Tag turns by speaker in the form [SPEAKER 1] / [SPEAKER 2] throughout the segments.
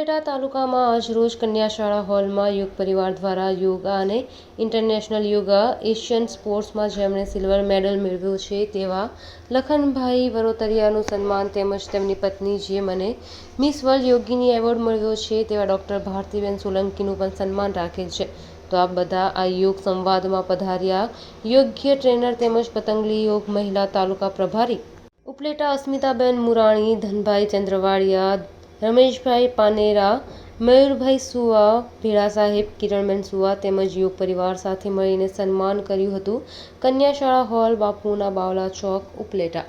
[SPEAKER 1] ઉપલેટા તાલુકામાં આજરોજ કન્યાશાળા હોલમાં યુગ પરિવાર દ્વારા યોગા અને ઇન્ટરનેશનલ યોગા એશિયન સ્પોર્ટ્સમાં જેમણે સિલ્વર મેડલ મેળવ્યો છે તેવા લખનભાઈ વરોતરિયાનું સન્માન તેમજ તેમની પત્ની જે મને મિસ વર્લ્ડ યોગીની એવોર્ડ મળ્યો છે તેવા ડૉક્ટર ભારતીબેન સોલંકીનું પણ સન્માન રાખેલ છે. તો આ બધા આ યોગ સંવાદમાં પધાર્યા. યોગ્ય ટ્રેનર તેમજ પતંગલી યોગ મહિલા તાલુકા પ્રભારી ઉપલેટા અસ્મિતાબેન મુરાણી, ધનભાઈ ચંદ્રવાડિયા રમેશભાઈ પાનેરા, મયુરભાઈ સુવા, ભીડા સાહેબ, કિરણબેન સુવા તેમજ યોગ પરિવાર સાથે મળીને સન્માન કર્યું હતું. કન્યાશાળા હોલ બાપુના બાવલા ચોક ઉપલેટા.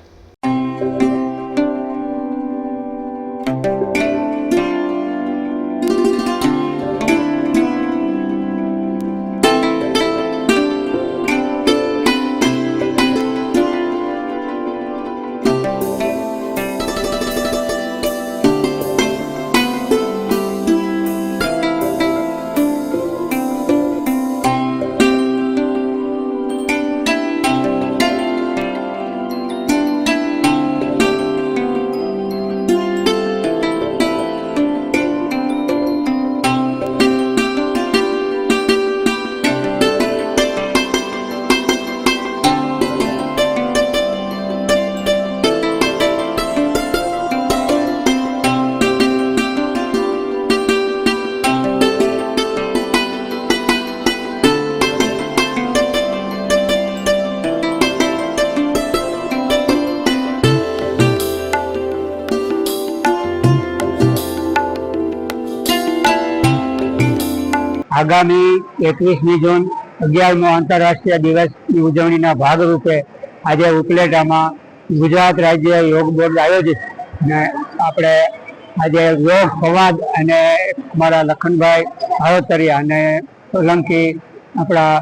[SPEAKER 2] આગામી એકવીસમી જૂન અગિયારમો આંતરરાષ્ટ્રીય દિવસની ઉજવણીના ભાગરૂપે આજે ઉપલેટામાં ગુજરાત રાજ્ય યોગ બોર્ડ આયોજિત ને આપણે આજે યોગ સંવાદ અને અમારા લખનભાઈ ભારોતરિયા અને સોલંકી આપણા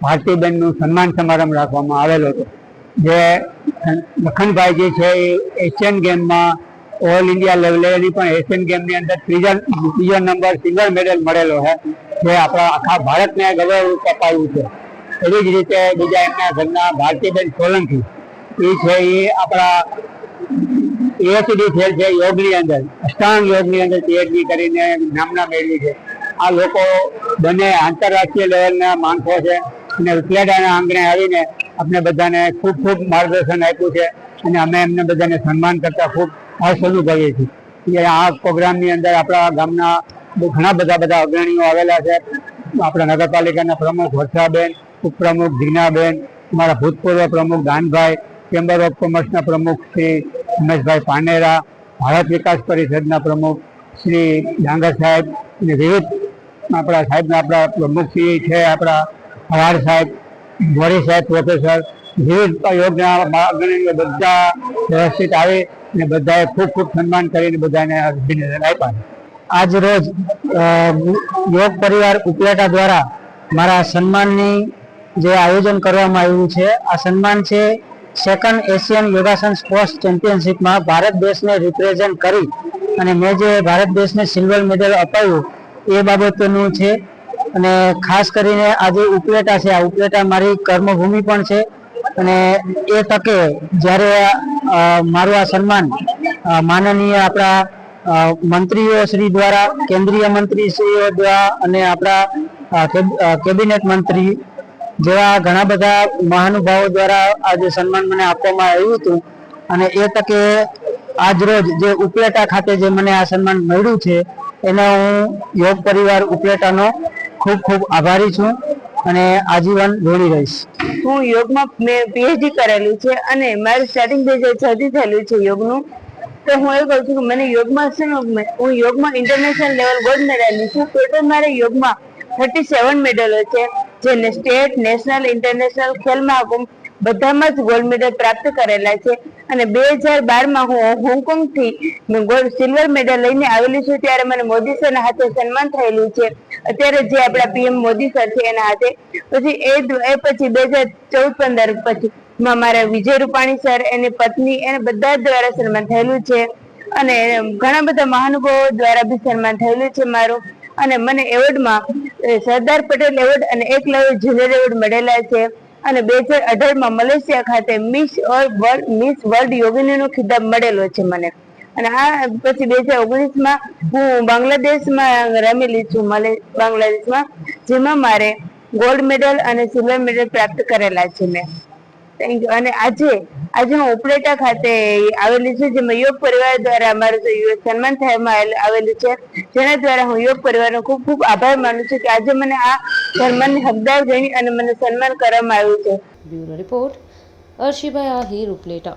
[SPEAKER 2] ભારતીબેનનું સન્માન સમારંભ રાખવામાં આવેલો હતો. જે લખનભાઈ જે છે એ એશિયન ગેમમાં ઓલ ઇન્ડિયા લેવલે પણ એશિયન ગેમની અંદર ત્રીજા ત્રીજો નંબર સિંગલ મેડલ મળેલો છે જે આપણા આખા ભારતને ગૌરવ અપાયું છે. એવી જ રીતે બીજા એમના ઘરના ભારતીબેન સોલંકી, એ છે એ આપણા પીએચડી થયેલ છે યોગની અંદર, અષ્ટાંગ યોગની અંદર પીએચડી કરીને નામના મેળવી છે. આ લોકો બંને આંતરરાષ્ટ્રીય લેવલના માણસો છે અને ઉપલેટાના આંગણે આવીને આપણે બધાને ખૂબ ખૂબ માર્ગદર્શન આપ્યું છે અને અમે એમને બધાને સન્માન કરતા ખૂબ હર્ષ કરીએ છીએ. આ પ્રોગ્રામની અંદર આપણા ગામના ઘણા બધા બધા અગ્રણીઓ આવેલા છે. આપણા નગરપાલિકાના પ્રમુખ વર્ષાબેન, ઉપપ્રમુખ જીનાબેન અમારા ભૂતપૂર્વ પ્રમુખ દાનભાઈ, ચેમ્બર ઓફ કોમર્સના પ્રમુખ શ્રી રમેશભાઈ પાનેરા, ભારત વિકાસ પરિષદના પ્રમુખ શ્રી ડાંગર સાહેબ અને વિવિધ આપણા સાહેબના આપણા પ્રમુખ શ્રી છે, આપણા હરાર સાહેબ, ગોરી સાહેબ પ્રોફેસર વિવિધ યોગના અગ્રણીઓ બધા વ્યવસ્થિત આવી અને બધાએ ખૂબ ખૂબ સન્માન કરીને બધાને અભિનંદન આપ્યા. આજ રોજ યોગ પરિવાર ઉપલેટા દ્વારા મારા સન્માનની જે આયોજન કરવામાં આવ્યું છે, આ સન્માન છે સેકન્ડ એશિયન યોગાસન સ્પોર્ટ્સ ચેમ્પિયનશિપમાં ભારત દેશને રિપ્રેઝેન્ટ કરી અને મેં જે ભારત દેશને સિલ્વર મેડલ અપાયું એ બાબતનું છે. અને ખાસ કરીને આજે ઉપલેટા છે. આ ઉપલેટા મારી કર્મભૂમિ પણ છે અને એ તકે જ્યારે મારું આ સન્માન માનનીય આપણા મંત્રીઓ શ્રી દ્વારા, કેન્દ્રીય મંત્રીશ્રીઓ દ્વારા અને આપણા કેબિનેટ મંત્રી જેવા ઘણા બધા મહાનુભાવો દ્વારા આજે સન્માન મને આપવામાં આવ્યું હતું. અને એ તકે આજ રોજ જે ઉપલેટા ખાતે જે મને આ સન્માન મળ્યું છે, એનો હું યોગ પરિવાર ઉપલેટાનો ખૂબ ખૂબ આભારી છું. અને આજીવન જોડી રહીશ.
[SPEAKER 3] હું યોગમાં મેં પીએચડી કરેલું છે અને મારું સ્ટાર્ટિંગ બે હજાર થયેલું છે યોગનું, તો હું એવું કહું છું કે મને યોગમાં છે ને હું યોગમાં ઇન્ટરનેશનલ લેવલ ગોલ્ડ મેળવેલી છું ટોટલ મારે યોગમાં થર્ટી સેવન મેડલો છે. જેને state, national, international Khel Mahakumbh બધામાં જ ગોલ્ડ મેડલ પ્રાપ્ત કરેલા છે. અને બે હજાર બારમાં હું હોંગકોંગથી ગોલ્ડ, સિલ્વર મેડલ લઈને આવેલી છું. ત્યારે મને મોદી સરના હાથે સન્માન થયેલું છે. અત્યારે જે આપણા પીએમ મોદી સર છે એના હાથે. પછી એ પછી બે હજાર ચૌદ પંદર પછી મારા વિજય રૂપાણી સર, એની પત્ની, એને બધા દ્વારા સન્માન થયેલું છે. અને ઘણા બધા મહાનુભાવો દ્વારા બી સન્માન થયેલું છે મારું. અને મને એવોર્ડમાં સરદાર પટેલ એવોર્ડ અને એકલવ્ય જુનિયર એવોર્ડ મળેલા છે. અને બે હજાર અઢારમાં મલેશિયા ખાતે મિસ વર્લ્ડ મિસ વર્લ્ડ યોગિનીનો ખિતાબ મળેલો છે મને. અને આ પછી બે હજાર ઓગણીસમાં હું બાંગ્લાદેશમાં રમેલી છું, મલે, બાંગ્લાદેશમાં, જેમાં મારે ગોલ્ડ મેડલ અને સિલ્વર મેડલ પ્રાપ્ત કરેલા છે મેં. Thank you. અને આજે આજે હું ઉપલેટા ખાતે આવેલી છું, જેમાં યોગ પરિવાર દ્વારા અમારું સન્માન થવામાં આવેલ- આવેલું છે. જેના દ્વારા હું યોગ પરિવારનો ખૂબ ખૂબ આભાર માનું છું કે આજે મને આ સન્માનની હકદાર ગણી અને મને સન્માન કરવામાં આવ્યું છે.
[SPEAKER 1] બ્યુરો રિપોર્ટ અર્શીભાઈ આહિર ઉપલેટા.